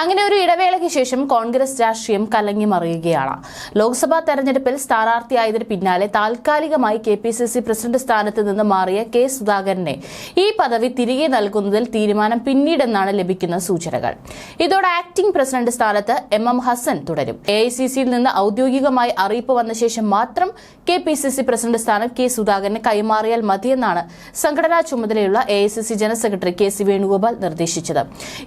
അങ്ങനെ ഒരു ഇടവേളയ്ക്ക് ശേഷം കോൺഗ്രസ് രാഷ്ട്രീയം കലങ്ങി മറിയുകയാണ്. ലോക്സഭാ തെരഞ്ഞെടുപ്പിൽ സ്ഥാനാർത്ഥിയായതിന് പിന്നാലെ താൽക്കാലികമായി K P C C president സ്ഥാനത്ത് നിന്ന് മാറിയ കെ സുധാകരനെ ഈ പദവി തിരികെ നൽകുന്നതിൽ തീരുമാനം പിന്നീടെന്നാണ് ലഭിക്കുന്ന സൂചനകൾ. ഇതോടെ ആക്ടിംഗ് പ്രസിഡന്റ് സ്ഥാനത്ത് എം എം ഹസൻ തുടരും. എ ഐ സി സിയിൽ നിന്ന് ഔദ്യോഗികമായി അറിയിപ്പ് വന്ന ശേഷം മാത്രം K P C C president സ്ഥാനം കെ സുധാകരന് കൈമാറിയാൽ മതിയെന്നാണ് സംഘടനാ ചുമതലയുള്ള A I C C general secretary K C Venugopal നിർദ്ദേശിച്ചത്.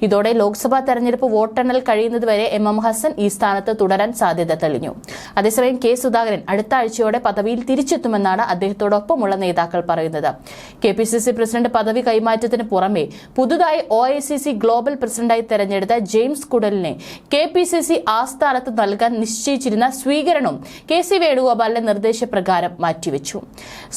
ഇതോടെ ലോക്സഭാ തെരഞ്ഞെടുപ്പ് വോട്ടെണ്ണൽ കഴിയുന്നതുവരെ എം എം ഹസൻ ഈ സ്ഥാനത്ത് തുടരാൻ സാധ്യത തെളിഞ്ഞു. അതേസമയം കെ സുധാകരൻ അടുത്ത ആഴ്ചയോടെ പദവിയിൽ തിരിച്ചെത്തുമെന്നാണ് അദ്ദേഹത്തോടൊപ്പമുള്ള നേതാക്കൾ പറയുന്നത്. K P C C president പദവി കൈമാറ്റത്തിന് പുറമെ പുതുതായി O I C C global പ്രസിഡന്റായി തെരഞ്ഞെടുത്ത ജെയിംസ് കുടലിനെ കെ പി സി സി ആസ്ഥാനത്ത് നൽകാൻ നിശ്ചയിച്ചിരുന്ന സ്വീകരണവും കെ സി വേണുഗോപാലിന്റെ നിർദ്ദേശപ്രകാരം മാറ്റിവെച്ചു.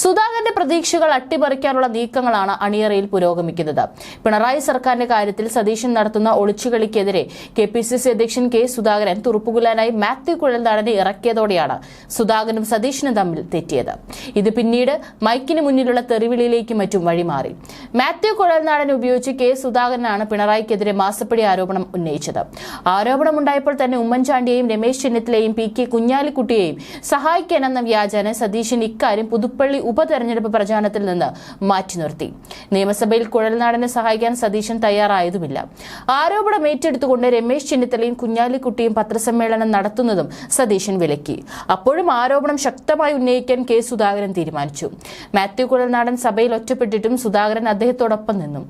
സുധാകരന്റെ പ്രതീക്ഷകൾ അട്ടിമറിക്കാനുള്ള നീക്കങ്ങളാണ് അണിയറയിൽ പുരോഗമിക്കുന്നത്. പിണറായി സർക്കാരിന്റെ കാര്യത്തിൽ സതീശൻ നടത്തുന്ന ഒളിച്ചുകളിക്കെതിരെ കെ പി സി സി അധ്യക്ഷൻ കെ സുധാകരൻ തുറുപ്പുകുലാനായി മാത്യു കുഴൽനാടനെ ഇറക്കിയതോടെയാണ് സുധാകരനും സതീഷിനും തമ്മിൽ തെറ്റിയത്. ഇത് പിന്നീട് മൈക്കിന് മുന്നിലുള്ള തെറിവിളിയിലേക്കും മറ്റും വഴിമാറി. മാത്യു കുഴൽനാടനെ ഉപയോഗിച്ച് കെ സുധാകരനാണ് പിണറായിക്കെതിരെ മാസപ്പടി ആരോപണം ഉന്നയിച്ചത്. ആരോപണമുണ്ടായപ്പോൾ തന്നെ ഉമ്മൻചാണ്ടിയെയും രമേശ് ചെന്നിത്തലയെയും പി കെ കുഞ്ഞാലിക്കുട്ടിയെയും സഹായിക്കാനെന്ന വ്യാജാനെ സതീശൻ ഇക്കാര്യം പുതുപ്പള്ളി ഉപതെരഞ്ഞെടുപ്പ് പ്രചാരണത്തിൽ നിന്ന് മാറ്റി നിർത്തി. നിയമസഭയിൽ കുഴൽനാടനെ സഹായിക്കാൻ സതീശൻ തയ്യാറായതുമില്ല. ആരോപണം ഏറ്റെടുത്തുകൊണ്ട് രമേശ് ചെന്നിത്തലയും കുഞ്ഞാലിക്കുട്ടിയും പത്രസമ്മേളനം നടത്തുന്നതും സതീശൻ വിലക്കി. അപ്പോഴും ആരോപണം ശക്തമായി ഉന്നയിക്കാൻ കെ സുധാകരൻ തീരുമാനിച്ചു. മാത്യു കുഴൽനാടൻ സഭയിൽ ഒറ്റപ്പെട്ടിട്ടും സുധാകരൻ അദ്ദേഹത്തോടൊപ്പം നിന്നു.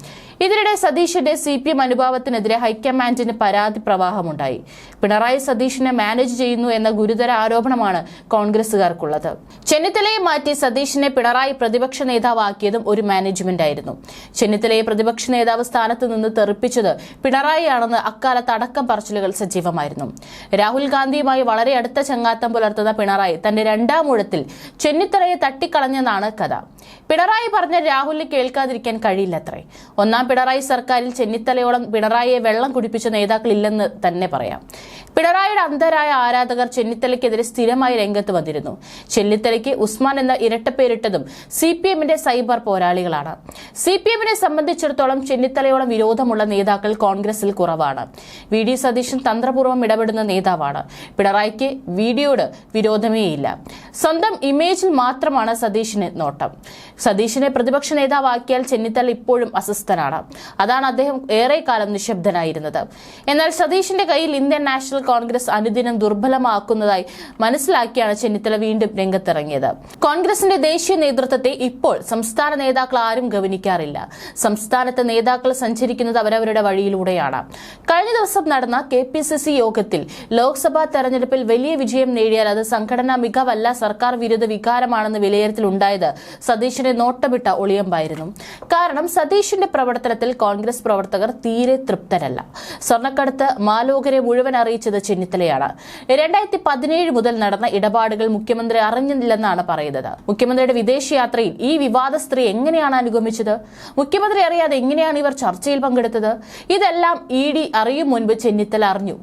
ഇതിനിടെ സതീശന്റെ സി പി എം അനുഭാവത്തിനെതിരെ ഹൈക്കമാൻഡിന് പരാതി പ്രവാഹമുണ്ടായി. പിണറായി സതീശനെ മാനേജ് ചെയ്യുന്നു എന്ന ഗുരുതര ആരോപണമാണ് കോൺഗ്രസുകാർക്കുള്ളത് ചെന്നിത്തലയെ മാറ്റി സതീശനെ പിണറായി പ്രതിപക്ഷ നേതാവാക്കിയതും ഒരു മാനേജ്മെന്റ് ആയിരുന്നു ചെന്നിത്തലയെ പ്രതിപക്ഷ നേതാവ് സ്ഥാനത്ത് നിന്ന് തെറിപ്പിച്ചത് പിണറായിയാണെന്ന് അക്കാലത്ത് അടക്കം പറച്ചിലുകൾ സജീവമായിരുന്നു. രാഹുൽ ഗാന്ധിയുമായി വളരെ അടുത്ത ചങ്ങാത്തം പുലർത്തുന്ന പിണറായി തന്റെ രണ്ടാം ഊഴത്തിൽ ചെന്നിത്തലയെ തട്ടിക്കളഞ്ഞെന്നാണ് കഥ. പിണറായി പറഞ്ഞ രാഹുലിന് കേൾക്കാതിരിക്കാൻ കഴിയില്ലത്രേ. ഒന്നാം പിണറായി സർക്കാരിൽ ചെന്നിത്തലയോളം പിണറായിയെ വെള്ളം കുടിപ്പിച്ച നേതാക്കളില്ലെന്ന് തന്നെ പറയാം. പിണറായിയുടെ അന്ധരായ ആരാധകർ ചെന്നിത്തലയ്ക്കെതിരെ സ്ഥിരമായി രംഗത്ത് വന്നിരുന്നു. ചെന്നിത്തലയ്ക്ക് ഉസ്മാൻ എന്ന ഇരട്ടപ്പേരിട്ടതും സി പി എമ്മിന്റെ സൈബർ പോരാളികളാണ്. സി പി എമ്മിനെ സംബന്ധിച്ചിടത്തോളം ചെന്നിത്തലയോളം വിരോധമുള്ള നേതാക്കൾ കോൺഗ്രസിൽ കുറവാണ്. വി ഡി സതീശൻ തന്ത്രപൂർവം ഇടപെടുന്ന നേതാവാണ്. പിണറായിക്ക് വിഡിയോട് വിരോധമേയില്ല. സ്വന്തം ഇമേജിൽ മാത്രമാണ് സതീശിന് നോട്ടം. സതീശിനെ പ്രതിപക്ഷ നേതാവാക്കിയാൽ ചെന്നിത്തല ഇപ്പോഴും അസ്വസ്ഥനാണ്. അതാണ് അദ്ദേഹം ഏറെക്കാലം നിശബ്ദനായിരുന്നത്. എന്നാൽ സതീശിന്റെ കയ്യിൽ ഇന്ത്യൻ നാഷണൽ കോൺഗ്രസ് അനുദിനം ദുർബലമാക്കുന്നതായി മനസ്സിലാക്കിയാണ് ചെന്നിത്തല വീണ്ടും രംഗത്തിറങ്ങിയത്. കോൺഗ്രസിന്റെ ദേശീയ നേതൃത്വത്തെ ഇപ്പോൾ സംസ്ഥാന നേതാക്കൾ ആരും ഗവനിക്കാറില്ല. സംസ്ഥാനത്തെ നേതാക്കൾ സഞ്ചരിക്കുന്നത് അവരവരുടെ വഴിയിലൂടെയാണ്. കഴിഞ്ഞ ദിവസം നടന്ന കെ പി സി സി യോഗത്തിൽ ലോക്സഭാ തെരഞ്ഞെടുപ്പിൽ വലിയ വിജയം നേടിയാൽ അത് സംഘടനാ മികവല്ല സർക്കാർ വിരുദ്ധ വികാരമാണെന്ന് വിലയിരുത്തലുണ്ടായത് സതീശനെ നോട്ടമിട്ട ഒളിയമ്പായിരുന്നു. കാരണം സതീഷിന്റെ പ്രവർത്തനത്തിൽ കോൺഗ്രസ് പ്രവർത്തകർ തീരെ തൃപ്തരല്ല. സ്വർണക്കടത്ത് മാലോകരെ മുഴുവൻ അറിയിച്ചത് ചെന്നിത്തലയാണ്. രണ്ടായിരത്തി പതിനേഴ് മുതൽ നടന്ന ഇടപാടുകൾ മുഖ്യമന്ത്രി അറിഞ്ഞില്ലെന്നാണ് പറയുന്നത്. മുഖ്യമന്ത്രിയുടെ വിദേശയാത്രയിൽ ഈ വിവാദ സ്ത്രീ എങ്ങനെയാണ് അനുഗമിച്ചത്? മുഖ്യമന്ത്രി അറിയാതെ എങ്ങനെയാണ് ഇവർ ചർച്ചയിൽ പങ്കെടുത്തത്? ഇതെല്ലാം ഇ ഡി അറിയും മുൻപ് ചെന്നിത്തല അറിഞ്ഞു.